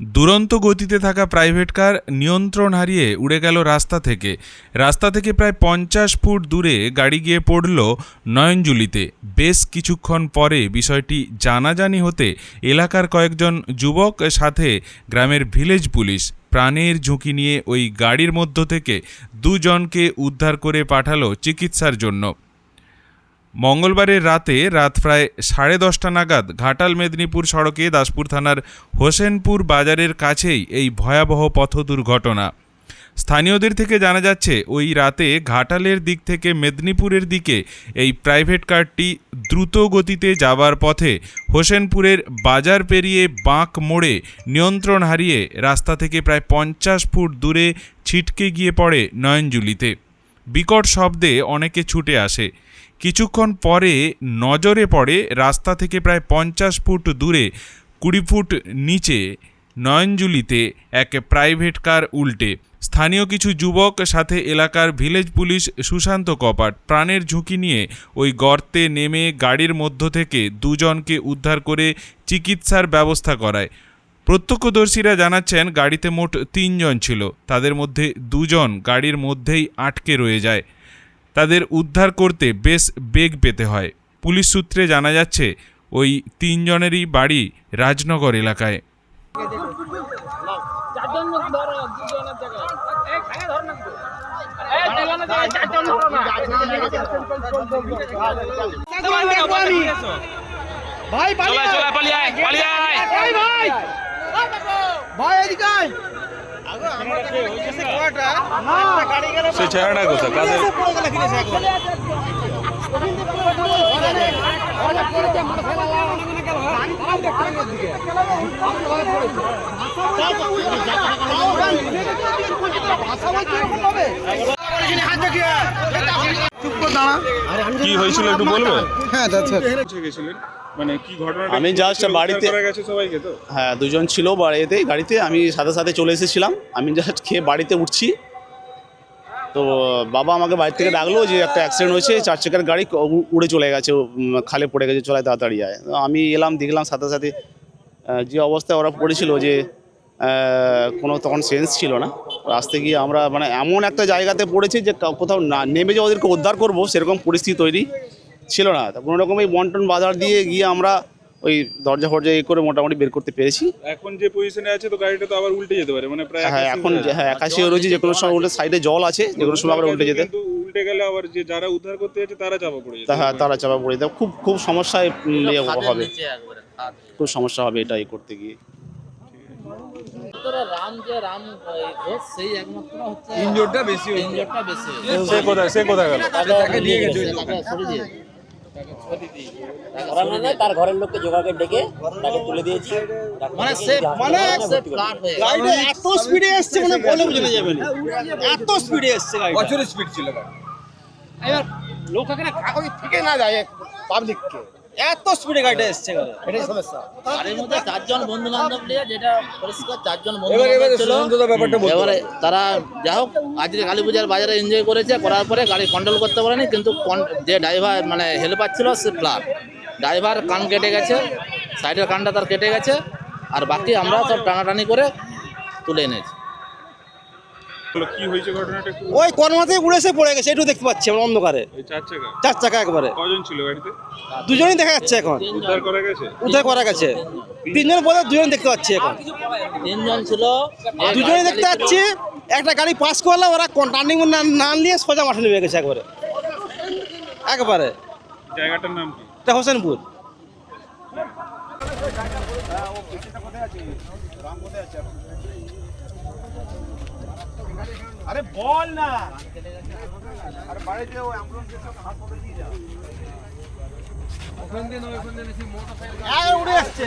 দুরন্ত গতিতে থাকা প্রাইভেট কার নিয়ন্ত্রণ হারিয়ে উড়ে গেল রাস্তা থেকে। রাস্তা থেকে প্রায় পঞ্চাশ ফুট দূরে গাড়ি গিয়ে পড়ল নয়নজুলিতে। বেশ কিছুক্ষণ পরে বিষয়টি জানাজানি হতে এলাকার কয়েকজন যুবক সাথে গ্রামের ভিলেজ পুলিশ প্রাণের ঝুঁকি নিয়ে ওই গাড়ির মধ্য থেকে দুজনকে উদ্ধার করে পাঠালো চিকিৎসার জন্য। মঙ্গলবারের রাতে রাত প্রায় সাড়ে দশটা নাগাদ ঘাটাল মেদিনীপুর সড়কে দাসপুর থানার হোসেনপুর বাজারের কাছেই এই ভয়াবহ পথ দুর্ঘটনা। স্থানীয়দের থেকে জানা যাচ্ছে, ওই রাতে ঘাটালের দিক থেকে মেদিনীপুরের দিকে এই প্রাইভেট কারটি দ্রুত গতিতে যাবার পথে হোসেনপুরের বাজার পেরিয়ে বাঁক মোড়ে নিয়ন্ত্রণ হারিয়ে রাস্তা থেকে প্রায় পঞ্চাশ ফুট দূরে ছিটকে গিয়ে পড়ে নয়নজুলিতে। বিকট শব্দে অনেকে ছুটে আসে। কিছুক্ষণ পরে নজরে পড়ে রাস্তা থেকে প্রায় পঞ্চাশ ফুট দূরে, কুড়ি ফুট নিচে নয়নজুলিতে এক প্রাইভেট কার উল্টে। স্থানীয় কিছু যুবক সাথে এলাকার ভিলেজ পুলিশ সুশান্ত কপাট প্রাণের ঝুঁকি নিয়ে ওই গর্তে নেমে গাড়ির মধ্য থেকে দুজনকে উদ্ধার করে চিকিৎসার ব্যবস্থা করায়। প্রত্যক্ষদর্শীরা জানাচ্ছেন, গাড়িতে মোট তিনজন ছিল। তাদের মধ্যে দুজন গাড়ির মধ্যেই আটকে রয়ে যায়। তাদের উদ্ধার করতে বেশ বেগ পেতে হয় পুলিশ সূত্রে জানা যাচ্ছে ওই তিনজনেরই বাড়ি রাজনগর এলাকায়। ভাই। ভাই ভাই ভাই এদিকে সে চেহারাটা কোথায়? কাদের কি হয়েছিল একটু বলবে? হ্যাঁ গেছিলেন মানে কি ঘটনাটা আমি just বাড়িতে- গেছে সবাইকে তো? হ্যাঁ দুজন ছিল বাড়িতে গাড়িতে। আমি সাথে সাথে চলে এসেছিলাম। আমি জাস্ট খেয়ে বাড়িতে উঠছি। তো বাবা আমাকে বাড়ি থেকে ডাকলো যে একটা অ্যাক্সিডেন্ট হয়েছে চার চাকার গাড়ি উড়ে চলে গেছে খালে পড়ে গেছে চলায় তাড়াতাড়ি যায়। আমি এলাম দেখলাম সাথে সাথে যে অবস্থায় ওরা পড়েছিল যে কোনো তখন সেন্স ছিল না। রাস্তে গিয়ে আমরা মানে এমন একটা জায়গাতে পড়েছি যে কোথাও না নেমে যে ওদেরকে উদ্ধার করব সেরকম পরিস্থিতি তৈরি। ছিল না। তা কোনো রকম এই বন্টন বাজার দিয়ে গিয়ে আমরা ওই দরজা ফরজা এ করে মোটামুটি বের করতে পেরেছি। এখন যে পজিশনে আছে তো গাড়িটা তো আবার উল্টে যেতে পারে মানে প্রায় হ্যাঁ এখন হ্যাঁ একাশি রয়েছে যে কোনো সময় উল্টে সাইডে জল আছে যে কোনো সময় আবার উল্টে যেতে। উল্টে গেলে আবার যে যারা উদ্ধার করতে যাচ্ছে তারা চাপা পড়ে যেতে। হ্যাঁ তারা চাপা পড়ে যেতে। খুব খুব সমস্যায় ইয়ে হবে। খুব সমস্যা হবে এটা ইয়ে করতে গিয়ে। রাম যে রাম সেই একমাত্র হচ্ছে ইনজোরটা বেশি হয়েছে। বেশি সে কোথায় সে কোথায় গেল? তাকে নিয়ে গেছে তার ঘরের লোককে জোগাড় ডেকে তাকে তুলে দিয়েছি মানে এত স্পিডে এসছে মানে বলে বুঝে যাবে এত স্পিডে এসছে গাড়িটা প্রচুর স্পিড ছিল গাড়ি। এবার লোক এখানে কাগজ থেকে না যায় পাবলিককে এত স্পিডে গাড়িটা এসছে এটাই সমস্যা। গাড়ির মধ্যে চারজন বন্ধু বান্ধব নিয়ে যেটা পরিষ্কার চারজন বন্ধু এবার ছিল। তারা যা হোক আজকে কালী পূজার বাজারে এনজয় করেছে করার পরে গাড়ি কন্ট্রোল করতে পারেনি কিন্তু যে ড্রাইভার মানে হেল্পার ছিল সে ফ্লাট ড্রাইভার কান কেটে গেছে সাইডের কানটা তার কেটে গেছে আর বাকি আমরা সব টানাটানি করে তুলে এনেছি। কি হয়েছে ঘটনাটা ওই কর্মাতে উড়েছে পড়ে গেছে এটু দেখতে পাচ্ছি আমরা অন্ধকারে। চার চাকা? চার চাকা একবারে। কজন ছিল গাড়িতে দুজনই দেখা যাচ্ছে এখন। উদ্ধার করা গেছে? উদ্ধার করা গেছে। তিনজন বলে দুজন দেখতে পাচ্ছি এখন। তিনজন ছিল। দুজনেই দেখতে পাচ্ছি একটা গাড়ি পাস করলে ওরা টার্নিং না নিয়ে সোজা মাঠে নেমে গেছে একবারে। একবারে। জায়গাটার নাম কি? এটা হোসেনপুর। আরে উড়ে আসছে।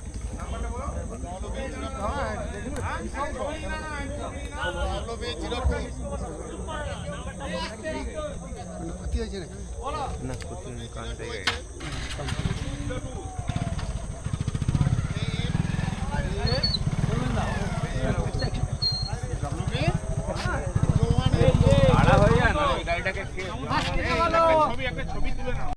ক্ষতি হয়েছে নাকি না ক্ষতি ছবি একটা ছবি তুলে নাও।